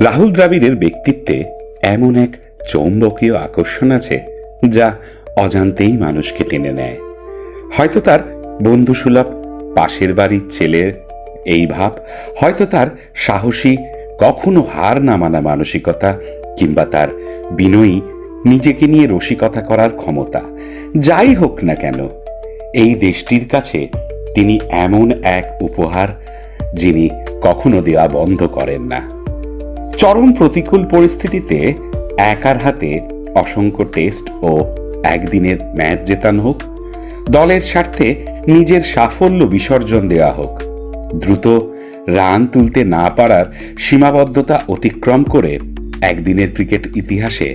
রাহুল দ্রাবিড়ের ব্যক্তিত্বে এমন এক চৌম্বকীয় আকর্ষণ আছে যা অজান্তেই মানুষকে টেনে নেয়। হয়তো তার বন্ধুসুলভ পাশের বাড়ির ছেলে এই ভাব, হয়তো তার সাহসী, কখনো হার না মানা মানসিকতা, কিংবা তার বিনয়ী, নিজেকে নিয়ে রসিকতা করার ক্ষমতা। যাই হোক না কেন, এই দেশটির কাছে তিনি এমন এক উপহার যিনি কখনো দেওয়া বন্ধ করেন না। চরম প্রতিকূল পরিস্থিতিতে একার হাতে অসংখ্য টেস্ট ও একদিনের ম্যাচ জেতানো হোক, দলের স্বার্থে নিজের সাফল্য বিসর্জন দেওয়া হোক, দ্রুত রান তুলতে না পারার সীমাবদ্ধতা অতিক্রম করে একদিনের ক্রিকেট ইতিহাসে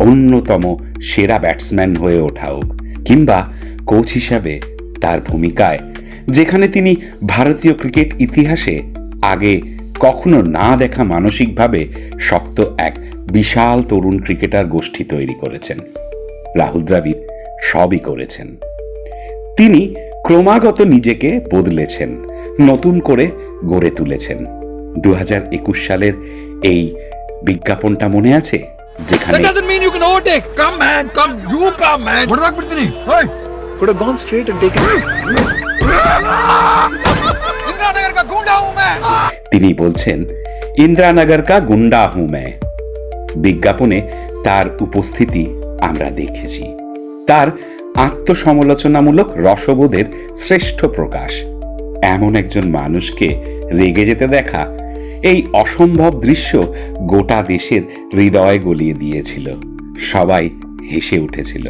অন্যতম সেরা ব্যাটসম্যান হয়ে ওঠা হোক, কিংবা কোচ হিসাবে তার ভূমিকায়, যেখানে তিনি ভারতীয় ক্রিকেট ইতিহাসে আগে কখনো না দেখা মানসিকভাবে শক্ত এক বিশাল তরুণ ক্রিকেটার গোষ্ঠী তৈরি করেছেন। রাহুল দ্রাবিড় সবই করেছেন। তিনি ক্রমাগত নিজেকে বদলেছেন নতুন করে গড়ে তুলেছেন। দু হাজার একুশ সালের এই বিজ্ঞাপনটা মনে আছে? যেখানে गुंडा हूं তিনি বলছেন ইন্দ্রানগর কা গুন্ডা হুঁ মে। বিজ্ঞাপনে তার উপস্থিতি আমরা দেখেছি। তার আত্মসমালোচনামূলক রসবোধের শ্রেষ্ঠ প্রকাশ। এমন একজন মানুষকে রেগে যেতে দেখা এই অসম্ভব দৃশ্য গোটা দেশের হৃদয় গলিয়ে দিয়েছিল। সবাই হেসে উঠেছিল।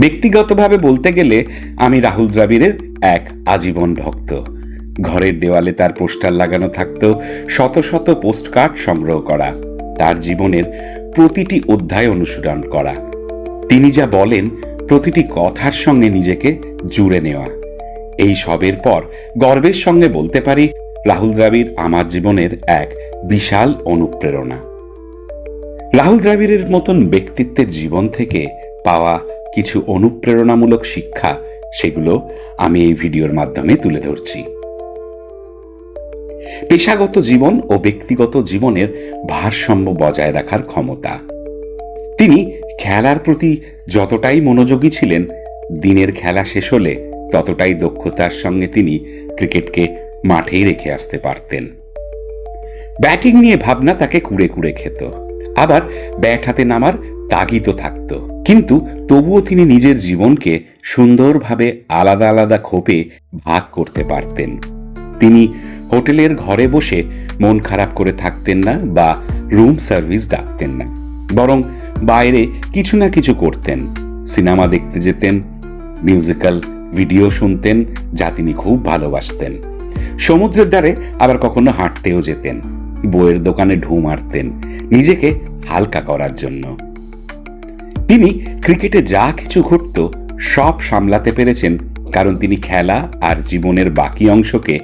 ব্যক্তিগতভাবে বলতে গেলে আমি রাহুল দ্রাবিড়ের এক আজীবন ভক্ত। ঘরের দেওয়ালে তার পোস্টার লাগানো থাকতো শত শত পোস্টকার্ড সংগ্রহ করা, তার জীবনের প্রতিটি অধ্যায় অনুসরণ করা। তিনি যা বলেন, প্রতিটি কথার সঙ্গে নিজেকে জুড়ে নেওয়া। এই সবের পর গর্বের সঙ্গে বলতে পারি, রাহুল দ্রাবিড় আমার জীবনের এক বিশাল অনুপ্রেরণা। রাহুল দ্রাবিড়ের মতন ব্যক্তিত্বের জীবন থেকে পাওয়া কিছু অনুপ্রেরণামূলক শিক্ষা, সেগুলো আমি এই ভিডিওর মাধ্যমে তুলে ধরছি। পেশাগত জীবন ও ব্যক্তিগত জীবনের ভারসাম্য বজায় রাখার ক্ষমতা। তিনি খেলার প্রতি যতটাই মনোযোগী ছিলেন, দিনের খেলা শেষ হলে ততটাই দক্ষতার সঙ্গে তিনি ক্রিকেটকে মাঠেই রেখে আসতে পারতেন। ব্যাটিং নিয়ে ভাবনা তাকে কুড়ে কুড়ে খেত। আবার ব্যাট হাতে নামার তাগিদও থাকত। কিন্তু তবুও তিনি নিজের জীবনকে সুন্দরভাবে আলাদা আলাদা খোপে ভাগ করতে পারতেন। তিনি হোটেলের ঘরে বসে মন খারাপ করে থাকতেন না বা রুম সার্ভিস ডাকতেন না, বরং বাইরে কিছু না কিছু করতেন, সিনেমা দেখতে যেতেন, মিউজিক্যাল ভিডিও শুনতেন যা তিনি খুব ভালোবাসতেন। সমুদ্রের ধারে আবার কখনো হাঁটতেও যেতেন, বইয়ের দোকানে ঢু মারতেন, নিজেকে হালকা করার জন্য। তিনি ক্রিকেটে যা কিছু ঘটত সব সামলাতে পেরেছেন, কারণ তিনি খেলা আর জীবনের বাকি অংশকে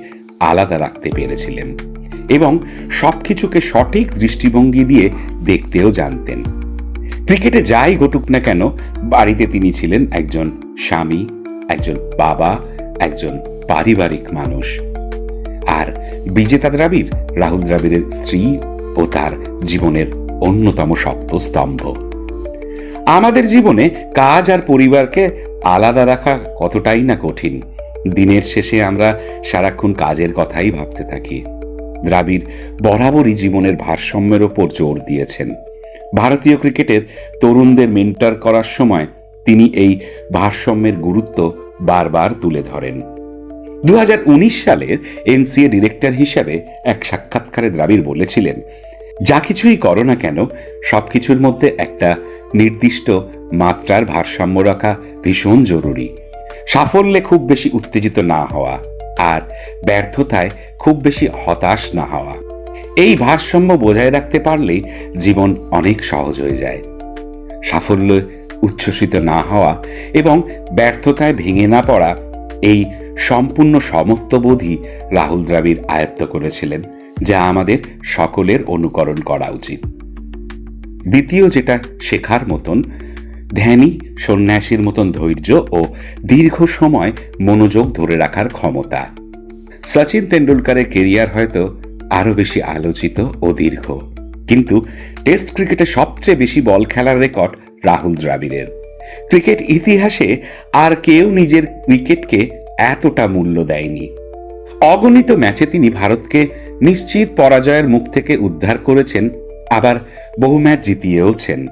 আলাদা রাখতে পেরেছিলেন এবং সবকিছুকে সঠিক দৃষ্টিভঙ্গি দিয়ে দেখতেও জানতেন। ক্রিকেটে যাই ঘটুক না কেন, বাড়িতে তিনি ছিলেন একজন স্বামী, একজন বাবা, একজন পারিবারিক মানুষ। আর বিজেতা দ্রাবিড় রাহুল দ্রাবিড়ের স্ত্রী ও তার জীবনের অন্যতম শক্ত স্তম্ভ। আমাদের জীবনে কাজ আর পরিবারকে আলাদা রাখা কতটাই না কঠিন। দিনের শেষে আমরা সারাক্ষণ কাজের কথাই ভাবতে থাকি। দ্রাবিড় বরাবরই জীবনের ভারসাম্যের ওপর জোর দিয়েছেন। ভারতীয় ক্রিকেটের তরুণদের মেন্টার করার সময় তিনি এই ভারসাম্যের গুরুত্ব বারবার তুলে ধরেন। দু হাজার উনিশ সালের এনসিএ ডিরেক্টর হিসাবে এক সাক্ষাৎকারে দ্রাবিড় বলেছিলেন, যা কিছুই করো না কেন সবকিছুর মধ্যে একটা নির্দিষ্ট মাত্রার ভারসাম্য রাখা ভীষণ জরুরি। সাফল্যে খুব বেশি উত্তেজিত না হওয়া আর ব্যর্থতায় খুব বেশি হতাশ না হওয়া। এই ভারসাম্য বজায় রাখতে পারলেই জীবন অনেক সহজ হয়ে যায়। সাফল্য উচ্ছ্বসিত না হওয়া এবং ব্যর্থতায় ভেঙে না পড়া এই সম্পূর্ণ সমত্ববোধই রাহুল দ্রাবিড় আয়ত্ত করেছিলেন, যা আমাদের সকলের অনুকরণ করা উচিত। দ্বিতীয় যেটা শেখার মতন ধ্যানী সন্ন্যাসীর মতন ধৈর্য ও দীর্ঘ সময় মনোযোগ ধরে রাখার ক্ষমতা। সচিন তেন্ডুলকারের কেরিয়ার হয়তো আরও বেশি আলোচিত ও দীর্ঘ। কিন্তু টেস্ট ক্রিকেটে সবচেয়ে বেশি বল খেলার রেকর্ড রাহুল দ্রাবিড়ের। ক্রিকেট ইতিহাসে আর কেউ নিজের উইকেটকে এতটা মূল্য দেয়নি। অগণিত ম্যাচে তিনি ভারতকে নিশ্চিত পরাজয়ের মুখ থেকে উদ্ধার করেছেন, আবার বহু ম্যাচ জিতিয়েওছেন।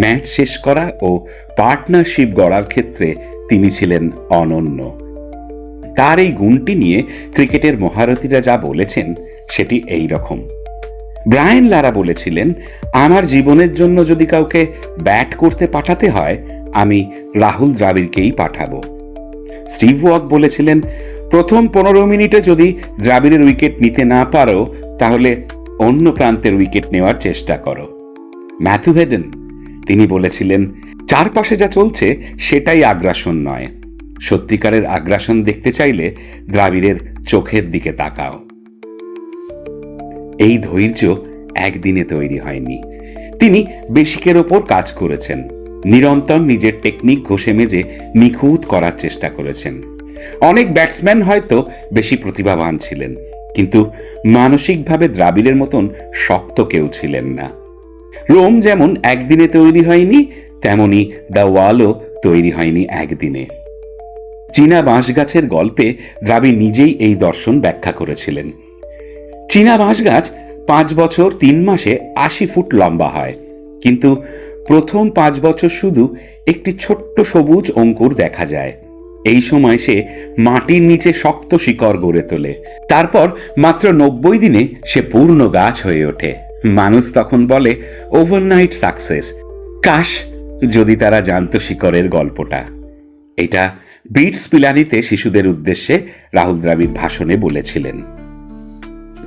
ম্যাচ শেষ করা ও পার্টনারশিপ গড়ার ক্ষেত্রে তিনি ছিলেন অনন্য। তার এই গুণটি নিয়ে ক্রিকেটের মহারথীরা যা বলেছেন, সেটি এই রকম ব্রায়ান লারা বলেছিলেন, আমার জীবনের জন্য যদি কাউকে ব্যাট করতে পাঠাতে হয়, আমি রাহুল দ্রাবিড়কেই পাঠাবো। স্টিভ ওয়াক বলেছিলেন, প্রথম পনেরো মিনিটে যদি দ্রাবিড়ের উইকেট নিতে না পারো, তাহলে অন্য প্রান্তের উইকেট নেওয়ার চেষ্টা করো। ম্যাথু হেডেন তিনি বলেছিলেন, চারপাশে যা চলছে সেটাই আগ্রাসন নয়। সত্যিকারের আগ্রাসন দেখতে চাইলে দ্রাবিড়ের চোখের দিকে তাকাও। এই ধৈর্য একদিনে তৈরি হয়নি। তিনি বেশিকের ওপর কাজ করেছেন। নিরন্তর নিজের টেকনিক ঘষে মেজে নিখুঁত করার চেষ্টা করেছেন। অনেক ব্যাটসম্যান হয়তো বেশি প্রতিভাবান ছিলেন, কিন্তু মানসিকভাবে দ্রাবিড়ের মতন শক্ত কেউ ছিলেন না। রোম যেমন একদিনে তৈরি হয়নি, তেমনি দ্য ওয়ালও তৈরি হয়নি একদিনে। চীনা বাঁশ গাছের গল্পে দ্রাবিড় নিজেই এই দর্শন ব্যাখ্যা করেছিলেন। চীনা বাঁশ গাছ পাঁচ বছর তিন মাসে আশি ফুট লম্বা হয়, কিন্তু প্রথম পাঁচ বছর শুধু একটি ছোট্ট সবুজ অঙ্কুর দেখা যায়। এই সময় সে মাটির নিচে শক্ত শিকড় গড়ে তোলে। তারপর মাত্র নব্বই দিনে সে পূর্ণ গাছ হয়ে ওঠে। মানুষ তখন বলে ওভারনাইট সাকসেস কাশ, যদি তারা জানতো শিকড়ের গল্পটা। এটা ব্রিটস পিলানিতে শিশুদের উদ্দেশ্যে রাহুল দ্রাবিড় ভাষণে বলেছিলেন।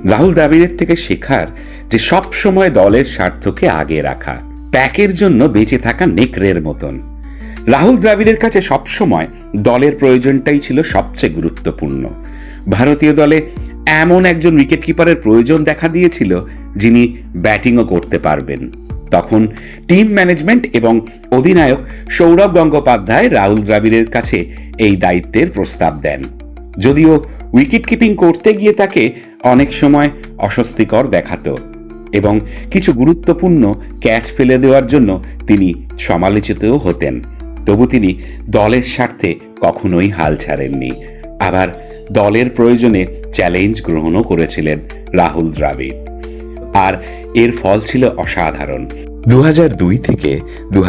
রাহুল দ্রাবিড়ের থেকে শেখার যে সব সময় দলের স্বার্থকে আগে রাখা প্যাকের জন্য বেঁচে থাকা নেকড়ের মতন। রাহুল দ্রাবিড়ের কাছে সবসময় দলের প্রয়োজনটাই ছিল সবচেয়ে গুরুত্বপূর্ণ। ভারতীয় দলে এমন একজন উইকেট কিপারের প্রয়োজন দেখা দিয়েছিল, যিনি ব্যাটিংও করতে পারবেন। তখন টিম ম্যানেজমেন্ট এবং অধিনায়ক সৌরভ গঙ্গোপাধ্যায় রাহুল দ্রাবিড়ের কাছে এই দায়িত্বের প্রস্তাব দেন। যদিও উইকেট কিপিং করতে গিয়ে তাকে অনেক সময় অস্বস্তিকর দেখাতো এবং কিছু গুরুত্বপূর্ণ ক্যাচ ফেলে দেওয়ার জন্য তিনি সমালোচিতও হতেন। তবু তিনি দলের স্বার্থে কখনোই হাল ছাড়েননি। আবার দলের প্রয়োজনে চ্যালেঞ্জ গ্রহণও করেছিলেন রাহুল দ্রাবিড়। আর এর ফল ছিল অসাধারণ। দু থেকে দু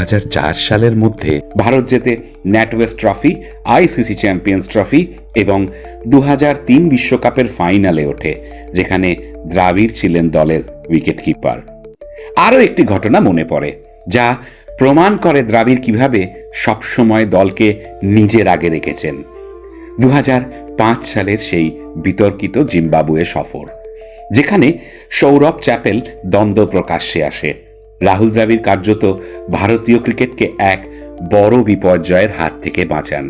সালের মধ্যে ভারত জেতে NatWest trophy ICC champions trophy এবং দু বিশ্বকাপের ফাইনালে ওঠে, যেখানে দ্রাবিড় ছিলেন দলের উইকেট কিপার আরও একটি ঘটনা মনে পড়ে, যা প্রমাণ করে দ্রাবিড় কীভাবে সবসময় দলকে নিজের আগে রেখেছেন। দু হাজার পাঁচ সালের সেই বিতর্কিত জিম্বাবুয়ে সফর, যেখানে সৌরভ চ্যাপেল দ্বন্দ্ব প্রকাশ্যে আসে। রাহুল দ্রাবিড় কার্যত ভারতীয় ক্রিকেটকে এক বড় বিপর্যয়ের হাত থেকে বাঁচান।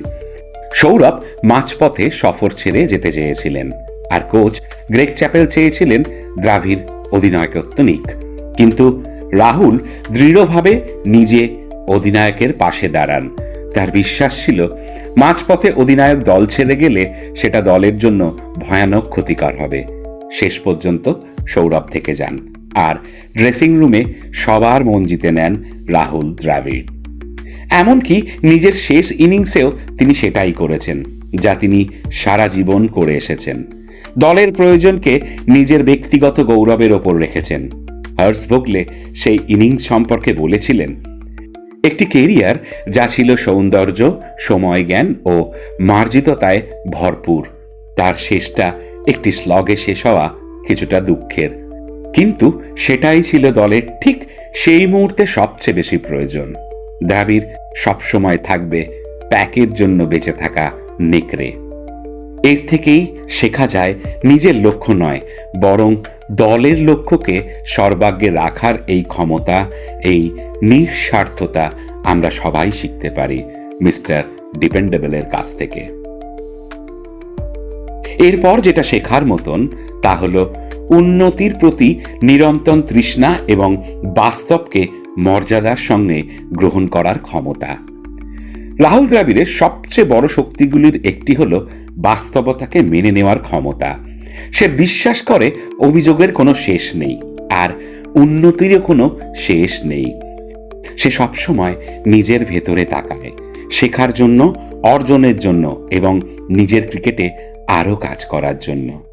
সৌরভ মাঝপথে সফর ছেড়ে যেতে চেয়েছিলেন, আর কোচ গ্রেগ চ্যাপেল চেয়েছিলেন দ্রাভিড় অধিনায়কত্ব নিক। কিন্তু রাহুল দৃঢ়ভাবে নিজে অধিনায়কের পাশে দাঁড়ান। তার বিশ্বাস ছিল মাঝপথে অধিনায়ক দল ছেড়ে গেলে সেটা দলের জন্য ভয়ানক ক্ষতিকর হবে। শেষ পর্যন্ত সৌরভ থেকে যান আর ড্রেসিং রুমে সবার মন জিতে নেন রাহুল দ্রাবিড়। এমনকি নিজের শেষ ইনিংসেও তিনি সেটাই করেছেন, যা তিনি সারা জীবন করে এসেছেন। দলের প্রয়োজনকে নিজের ব্যক্তিগত গৌরবের ওপর রেখেছেন। হার্স ভোগলে সেই ইনিংস সম্পর্কে বলেছিলেন একটি কেরিয়ার যা ছিল সৌন্দর্য সময় জ্ঞান ও মার্জিততায় ভরপুর। তার শেষটা একটি স্লগে শেষ হওয়া কিছুটা দুঃখের। কিন্তু সেটাই ছিল দলের ঠিক সেই মুহূর্তে সবচেয়ে বেশি প্রয়োজন। দাবির সবসময় থাকবে প্যাকের জন্য বেঁচে থাকা নেকড়ে। এর থেকেই শেখা যায় নিজের লক্ষ্য নয়, বরং দলের লক্ষ্যকে সর্বাগ্যে রাখার এই ক্ষমতা, এই নিঃস্বার্থতা আমরা সবাই শিখতে পারি মিস্টার ডিপেন্ডেবলের কাছ থেকে। এরপর যেটা শেখার মতন, তা হল উন্নতির প্রতি নিরন্তর তৃষ্ণা এবং বাস্তবকে মর্যাদার সঙ্গে গ্রহণ করার ক্ষমতা। রাহুল দ্রাবিড়ের সবচেয়ে বড় শক্তিগুলির একটি হলো বাস্তবতাকে মেনে নেওয়ার ক্ষমতা। সে বিশ্বাস করে অভিযোগের কোনো শেষ নেই, আর উন্নতিরও কোনো শেষ নেই। সে সবসময় নিজের ভেতরে তাকায়, শেখার জন্য, অর্জনের জন্য এবং নিজের ক্রিকেটে আরও কাজ করার জন্য।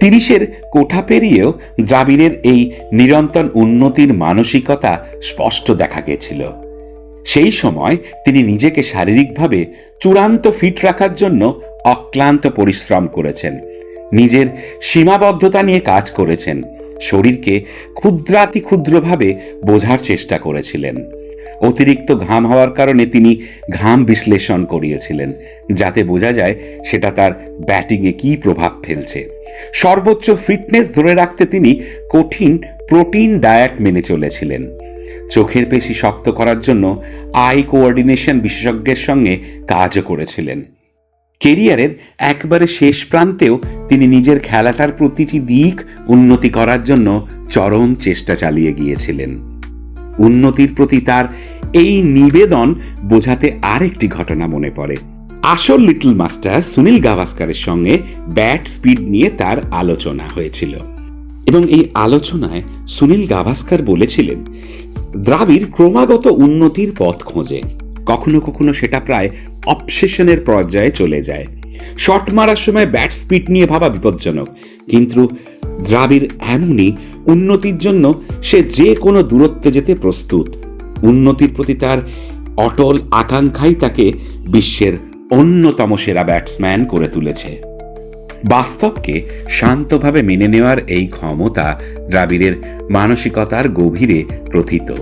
তিরিশের কোঠা পেরিয়েও দ্রাবিড়ের এই নিরন্তর উন্নতির মানসিকতা স্পষ্ট দেখা গেছিল। সেই সময় তিনি নিজেকে শারীরিকভাবে চূড়ান্ত ফিট রাখার জন্য অক্লান্ত পরিশ্রম করেছেন। নিজের সীমাবদ্ধতা নিয়ে কাজ করেছেন। শরীরকে ক্ষুদ্রাতি ক্ষুদ্রভাবে বোঝার চেষ্টা করেছিলেন। অতিরিক্ত ঘাম হওয়ার কারণে তিনি ঘাম বিশ্লেষণ করিয়েছিলেন, যাতে বোঝা যায় সেটা তার ব্যাটিংয়ে কী প্রভাব ফেলছে। সর্বোচ্চ ফিটনেস ধরে রাখতে তিনি কঠিন প্রোটিন ডায়েট মেনে চলেছিলেন। চোখের পেশি শক্ত করার জন্য আই কোঅর্ডিনেশন বিশেষজ্ঞের সঙ্গে কাজও করেছিলেন। কেরিয়ারের একবারে শেষ প্রান্তেও তিনি নিজের খেলাটার প্রতিটি দিক উন্নতি করার জন্য চরম চেষ্টা চালিয়ে গিয়েছিলেন। উন্নতির প্রতি তার এই নিবেদন বোঝাতে আরেকটি ঘটনা মনে পড়ে। আসল লিটল মাস্টার সুনীল গাভাস্কারের সঙ্গে ব্যাট স্পিড নিয়ে তার আলোচনা হয়েছিল। এবং এই আলোচনায় সুনীল গাভাস্কার বলেছিলেন দ্রাবিড় ক্রমাগত উন্নতির পথ খোঁজে। কখনো কখনো সেটা প্রায় অবসেশনের পর্যায়ে চলে যায়। শট মারার সময় ব্যাট স্পিড নিয়ে ভাবা বিপজ্জনক। কিন্তু দ্রাবিড় এমনই উন্নতির জন্য সে যে কোনো দূরত্বে যেতে প্রস্তুত। উন্নতির প্রতি তার অটল আকাঙ্ক্ষাই তাকে বিশ্বের অন্যতম সেরা ব্যাটসম্যান করে তুলেছে। বাস্তবকে শান্তভাবে মেনে নেওয়ার এই ক্ষমতা দ্রাবিড়ের মানসিকতার গভীরে প্রথিত।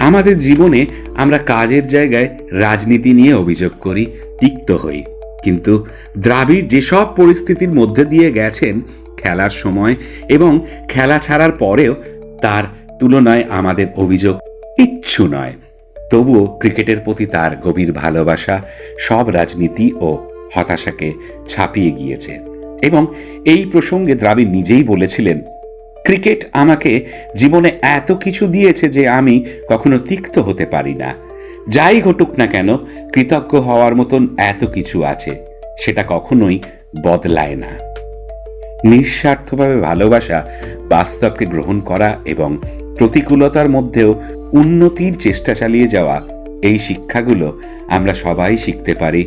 আমাদের জীবনে আমরা কাজের জায়গায় রাজনীতি নিয়ে অভিযোগ করি, তিক্ত হই। কিন্তু দ্রাবিড় যেসব পরিস্থিতির মধ্যে দিয়ে গেছেন খেলার সময় এবং খেলা ছাড়ার পরেও তার তুলনায় আমাদের অভিযোগ কিচ্ছু নয়। তবুও ক্রিকেটের প্রতি তার গভীর ভালোবাসা সব রাজনীতি ও হতাশাকে ছাপিয়ে গিয়েছে। এবং এই প্রসঙ্গে দ্রাবিড় নিজেই বলেছিলেন, ক্রিকেট আমাকে জীবনে এত কিছু দিয়েছে যে আমি কখনো তিক্ত হতে পারি না। যাই ঘটুক না কেন, কৃতজ্ঞ হওয়ার মতন এত কিছু আছে, সেটা কখনোই বদলায় না। নিঃস্বার্থভাবে ভালোবাসা বাস্তবকে গ্রহণ করা এবং প্রতিকূলতার মধ্যেও উন্নতির চেষ্টা চালিয়ে যাওয়া এই শিক্ষাগুলো আমরা সবাই শিখতে পারি।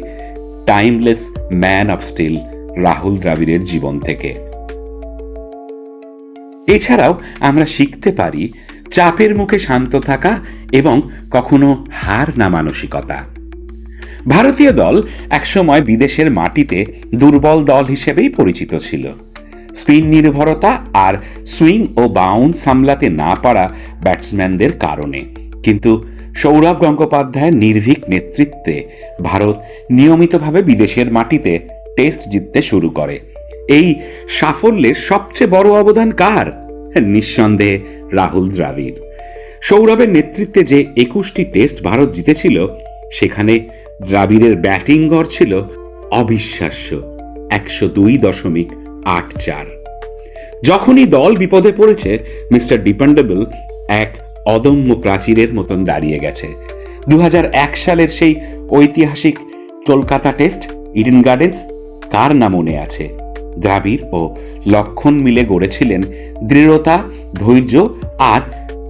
Timeless man of steel Rahul দ্রাবিড়ের জীবন থেকে। এছাড়াও আমরা শিখতে পারি চাপের মুখে শান্ত থাকা এবং কখনো হার না মানসিকতা। ভারতীয় দল একসময় বিদেশের মাটিতে দুর্বল দল হিসেবেই পরিচিত ছিল। স্পিন নির্ভরতা আর সুইং ও বাউন্স সামলাতে না পারা ব্যাটসম্যানদের কারণে। কিন্তু সৌরভ গঙ্গোপাধ্যায়ের নির্ভীক নেতৃত্বে ভারত নিয়মিতভাবে বিদেশের মাটিতে টেস্ট জিততে শুরু করে। এই সাফল্যের সবচেয়ে বড় অবদান কার? নিঃসন্দেহে রাহুল দ্রাবিড়। সৌরভের নেতৃত্বে যে একুশটি টেস্ট ভারত জিতেছিল, সেখানে দ্রাবিড়ের ব্যাটিং গড় ছিল অবিশ্বাস্য, একশো দুই দশমিক আট চার। যখনই দল বিপদে পড়েছে, মিস্টার ডিপেন্ডেবল এক অদম্য প্রাচীরের মতন দাঁড়িয়ে গেছে। দু হাজার এক সালের সেই ঐতিহাসিক কলকাতা টেস্ট, ইডেন গার্ডেন্স কার না মনে আছে। দ্রাবিড় ও লক্ষণ মিলে গড়েছিলেন দৃঢ়তা, ধৈর্য আর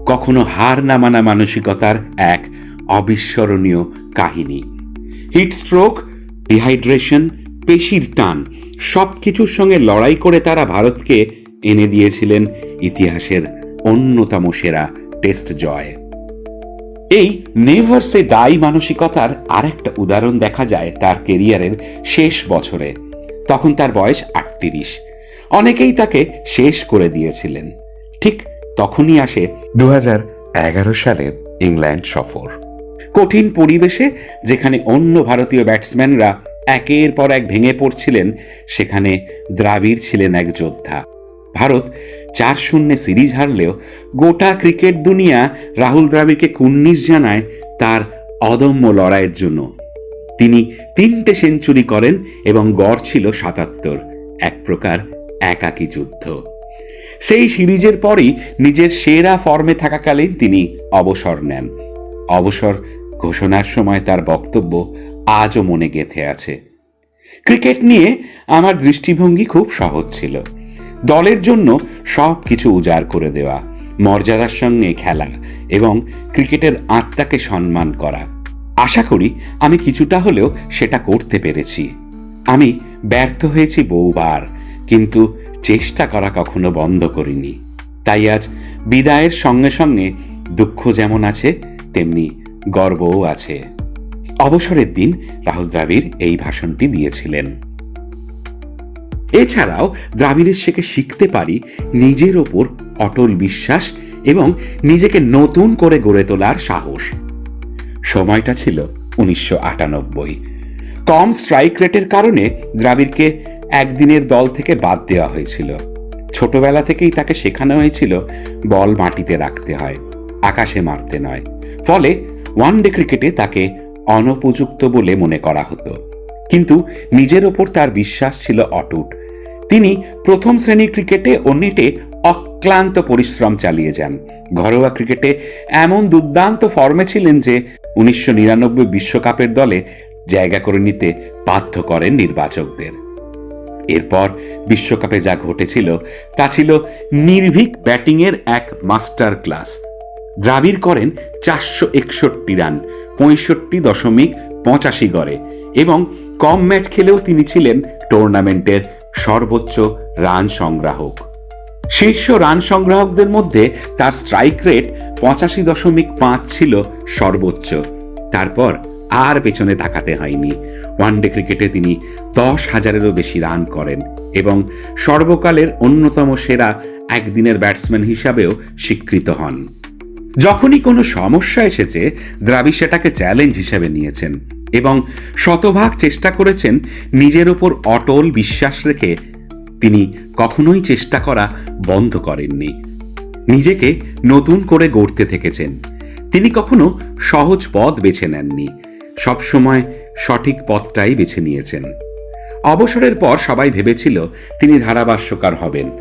কখনো হার না মানা মানসিকতার এক অবিস্মরণীয় কাহিনী। হিট স্ট্রোক, ডিহাইড্রেশন, পেশির টান সব কিছুর সঙ্গে লড়াই করে তারা ভারতকে এনে দিয়েছিলেন ইতিহাসের অন্যতম সেরা টেস্ট জয়। এই নেভার সে ডাই মানসিকতার আরেকটা উদাহরণ দেখা যায় তার কেরিয়ারের শেষ বছরে। তখন তার বয়স আটত্রিশ। অনেকেই তাকে শেষ করে দিয়েছিলেন। ঠিক তখনই আসে দু সালের ইংল্যান্ড সফর। কঠিন পরিবেশে যেখানে অন্য ভারতীয় ব্যাটসম্যানরা একের পর এক ভেঙে পড়ছিলেন, সেখানে দ্রাবিড় ছিলেন এক যোদ্ধা। ভারত চার শূন্যে সিরিজ হারলেও গোটা ক্রিকেট দুনিয়া রাহুল দ্রাবিড়কে কুন্নিশ জানায় তার অদম্য লড়াইয়ের জন্য। তিনি তিনটে সেঞ্চুরি করেন এবং গড় ছিল সাতাত্তর, এক প্রকার একাকী যুদ্ধ। সেই সিরিজের পরই নিজের সেরা ফর্মে থাকাকালীন তিনি অবসর নেন। অবসর ঘোষণার সময় তার বক্তব্য আজও মনে গেঁথে আছে। ক্রিকেট নিয়ে আমার দৃষ্টিভঙ্গি খুব সহজ ছিল। দলের জন্য সব কিছু উজাড় করে দেওয়া, মর্যাদার সঙ্গে খেলা এবং ক্রিকেটের আত্মাকে সম্মান করা। আশা করি আমি কিছুটা হলেও সেটা করতে পেরেছি। আমি ব্যর্থ হয়েছি বহুবার, কিন্তু চেষ্টা করা কখনো বন্ধ করিনি। তাই আজ বিদায়ের সঙ্গে সঙ্গে দুঃখ যেমন আছে, তেমনি গর্বও আছে। অবসরের দিন রাহুল দ্রাবিড় এই ভাষণটি দিয়েছিলেন। এছাড়াও দ্রাবিড়ের থেকে শিখতে পারি নিজের ওপর অটল বিশ্বাস এবং নিজেকে নতুন করে গড়ে তোলার সাহস। সময়টা ছিল উনিশশো আটানব্বই। কম স্ট্রাইক রেটের কারণে দ্রাবিড়কে একদিনের দল থেকে বাদ দেওয়া হয়েছিল। ছোটবেলা থেকেই তাকে শেখানো হয়েছিল বল মাটিতে রাখতে হয়, আকাশে মারতে নয়। ফলে ওয়ান ডে ক্রিকেটে তাকে অনুপযুক্ত বলে মনে করা হতো। কিন্তু নিজের ওপর তার বিশ্বাস ছিল অটুট। তিনি প্রথম শ্রেণির ক্রিকেটে ও নেটে অক্লান্ত পরিশ্রম চালিয়ে যান। ঘরোয়া ক্রিকেটে এমন দুর্দান্ত ফর্মে ছিলেন যে উনিশশো বিশ্বকাপের দলে জায়গা করে নিতে বাধ্য করেন নির্বাচকদের। এরপর বিশ্বকাপে যা ঘটেছিল, তা ছিল নির্ভীক ব্যাটিংয়ের এক মাস্টার ক্লাস দ্রাবিড় করেন চারশো একষট্টি রান, পঁয়ষট্টি দশমিক পঁচাশি গড়ে এবং কম ম্যাচ খেলেও তিনি ছিলেন টুর্নামেন্টের সর্বোচ্চ রান সংগ্রাহক। শীর্ষ রান সংগ্রাহকদের মধ্যে তার স্ট্রাইক রেট পঁচাশি দশমিক পাঁচ ছিল সর্বোচ্চ। তারপর আর পেছনে তাকাতে হয়নি। ওয়ানডে ক্রিকেটে তিনি দশ হাজারেরও বেশি রান করেন এবং সর্বকালের অন্যতম সেরা একদিনের ব্যাটসম্যান হিসাবেও স্বীকৃত হন। যখনই কোনো সমস্যা এসেছে দ্রাবিড় সেটাকে চ্যালেঞ্জ হিসেবে নিয়েছেন এবং শতভাগ চেষ্টা করেছেন নিজের ওপর অটল বিশ্বাস রেখে তিনি কখনোই চেষ্টা করা বন্ধ করেননি। নিজেকে নতুন করে গড়তে থেকেছেন। তিনি কখনো সহজ পথ বেছে নেননি। সবসময় সঠিক পথটাই বেছে নিয়েছেন। অবসরের পর সবাই ভেবেছিল তিনি ধারাভাষ্যকার হবেন।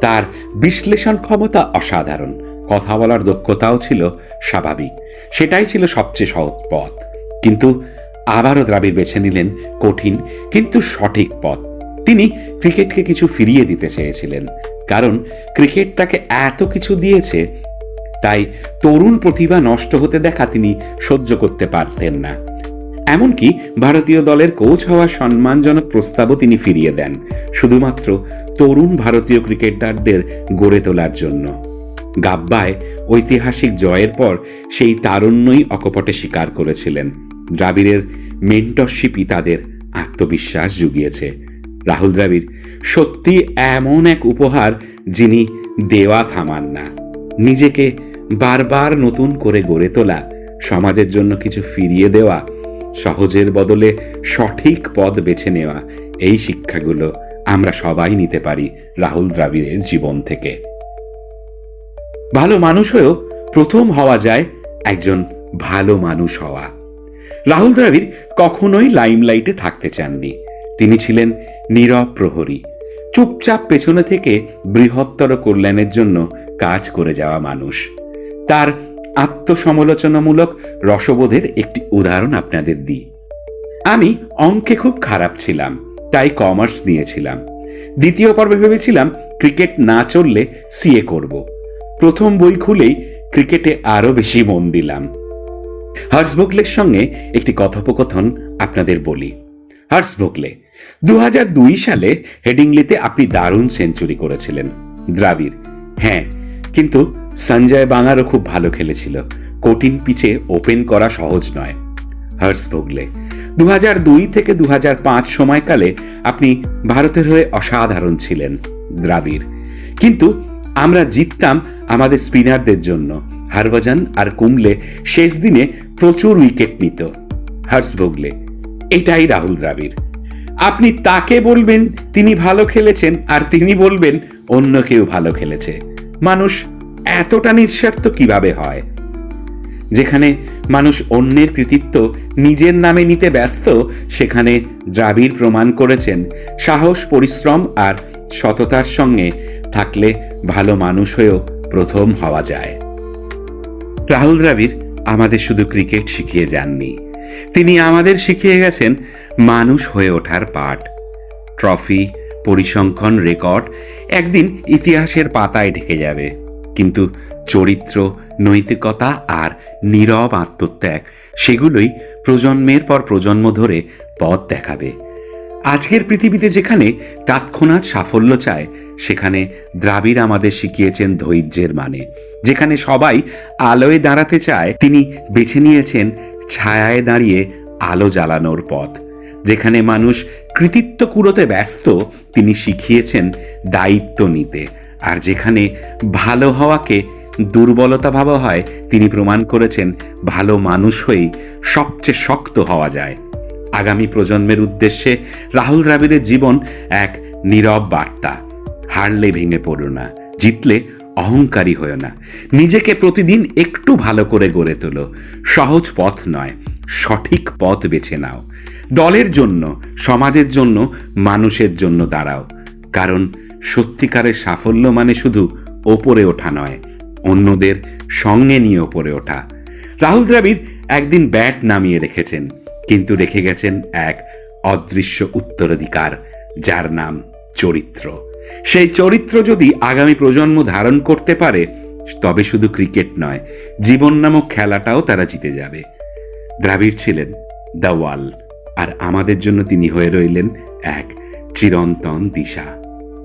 তার বিশ্লেষণ ক্ষমতা অসাধারণ। কথা বলার দক্ষতাও ছিল স্বাভাবিক। সেটাই ছিল সবচেয়ে সহজ পথ। কিন্তু আবারও দ্রাবিড় বেছে নিলেন কঠিন কিন্তু সঠিক পথ। তিনি ক্রিকেটকে কিছু ফিরিয়ে দিতে চেয়েছিলেন। কারণ ক্রিকেট তাকে এত কিছু দিয়েছে, তাই তরুণ প্রতিভা নষ্ট হতে দেখা তিনি সহ্য করতে পারতেন না। এমনকি ভারতীয় দলের কোচ হওয়ার সম্মানজনক প্রস্তাবও তিনি ফিরিয়ে দেন, শুধুমাত্র তরুণ ভারতীয় ক্রিকেটারদের গড়ে তোলার জন্য। গাব্বায় ঐতিহাসিক জয়ের পর সেই তারুণ্যই অকপটে স্বীকার করেছিলেন। দ্রাবিড়ের মেন্টরশিপই তাদের আত্মবিশ্বাস জুগিয়েছে। রাহুল দ্রাবিড় সত্যি এমন এক উপহার যিনি দেওয়া থামান না। নিজেকে বারবার নতুন করে গড়ে তোলা, সমাজের জন্য কিছু ফিরিয়ে দেওয়া, সহজের বদলে সঠিক পথ বেছে নেওয়া, এই শিক্ষাগুলো আমরা সবাই নিতে পারি রাহুল দ্রাবিড়ের জীবন থেকে। ভালো মানুষ হয়েও প্রথম হওয়া যায় একজন ভালো মানুষ হওয়া। রাহুল দ্রাবিড় কখনোই লাইমলাইটে থাকতে চাননি। তিনি ছিলেন নীরব প্রহরী চুপচাপ পেছনে থেকে বৃহত্তর কল্যাণের জন্য কাজ করে যাওয়া মানুষ। তার আত্মসমালোচনামূলক রসবোধের একটি উদাহরণ আপনাদের দিই। আমি অঙ্কে খুব খারাপ ছিলাম, তাই কমার্স নিয়েছিলাম। দ্বিতীয় পর্বে ভেবেছিলাম ক্রিকেট না চললে সিএ করব। প্রথম বই খুলেই ক্রিকেটে আরও বেশি মন দিলাম। হার্সবোকলের সঙ্গে একটি কথোপকথন আপনাদের বলি। হার্সবোকলে দু সালে হেডিংলিতে আপনি দারুণ সেঞ্চুরি করেছিলেন, দ্রাবিড়। হ্যাঁ কিন্তু সঞ্জয় বাঙারও খুব ভালো খেলেছিল। কঠিন পিচে ওপেন করা সহজ নয়। হার্স ভোগলে দু থেকে দু হাজার পাঁচ সময়কালে আপনি ভারতের হয়ে অসাধারণ ছিলেন, দ্রাবিড়। কিন্তু আমরা জিততাম আমাদের স্পিনারদের জন্য। হরভজন আর কুমলে শেষ দিনে প্রচুর উইকেট নিত। হার্স ভোগলে এটাই রাহুল দ্রাবিড়। আপনি তাকে বলবেন, তিনি ভালো খেলেছেন, আর তিনি বলবেন, অন্য কেউ ভালো খেলেছে। মানুষ এতটা নিঃস্বার্থ কীভাবে হয়? যেখানে মানুষ অন্যের কৃতিত্ব নিজের নামে নিতে ব্যস্ত, সেখানে দ্রাবিড় প্রমাণ করেছেন সাহস, পরিশ্রম আর সততার সঙ্গে থাকলে ভালো মানুষ হয়েও প্রথম হওয়া যায়। রাহুল দ্রাবিড় আমাদের শুধু ক্রিকেট শিখিয়ে যাননি। তিনি আমাদের শিখিয়ে গেছেন মানুষ হয়ে ওঠার পাঠ। ট্রফি, পরিসংখ্যান রেকর্ড একদিন ইতিহাসের পাতায় ঢেকে যাবে। কিন্তু চরিত্র, নৈতিকতা আর নীরব আত্মত্যাগ সেগুলোই প্রজন্মের পর প্রজন্ম ধরে পথ দেখাবে। আজকের পৃথিবীতে যেখানে তাৎক্ষণাৎ সাফল্য চায়, সেখানে দ্রাবিড় আমাদের শিখিয়েছেন ধৈর্যের মানে। যেখানে সবাই আলোয় দাঁড়াতে চায়, তিনি বেছে নিয়েছেন ছায়ায় দাঁড়িয়ে আলো জ্বালানোর পথ, যেখানে মানুষ কৃতিত্ব কুড়োতে ব্যস্ত তিনি শিখিয়েছেন দায়িত্ব নিতে, আর যেখানে ভালো হওয়াকে দুর্বলতা ভাবা হয়, তিনি প্রমাণ করেছেন ভালো মানুষ হয়েই সবচেয়ে শক্ত হওয়া যায়। আগামী প্রজন্মের উদ্দেশ্যে রাহুল দ্রাবিড়ের জীবন এক নীরব বার্তা, হারলে ভেঙে পড়ো না, জিতলে অহংকারী হয়েও না। নিজেকে প্রতিদিন একটু ভালো করে গড়ে তোলো। সহজ পথ নয়, সঠিক পথ বেছে নাও। দলের জন্য, সমাজের জন্য, মানুষের জন্য দাঁড়াও। কারণ সত্যিকারের সাফল্য মানে শুধু ওপরে ওঠা নয়, অন্যদের সঙ্গে নিয়ে ওপরে ওঠা। রাহুল দ্রাবিড় একদিন ব্যাট নামিয়ে রেখেছেন, কিন্তু রেখে গেছেন এক অদৃশ্য উত্তরাধিকার, যার নাম চরিত্র। সেই চরিত্র যদি আগামী প্রজন্ম ধারণ করতে পারে, তবে শুধু ক্রিকেট নয়, জীবন নামক খেলাটাও তারা জিতে যাবে। দ্রাবিড় ছিলেন দ্য ওয়াল, আর আমাদের জন্য তিনি হয়ে রইলেন এক চিরন্তন দিশা।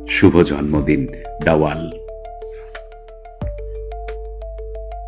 শুভ জন্মদিন দ্য ওয়াল।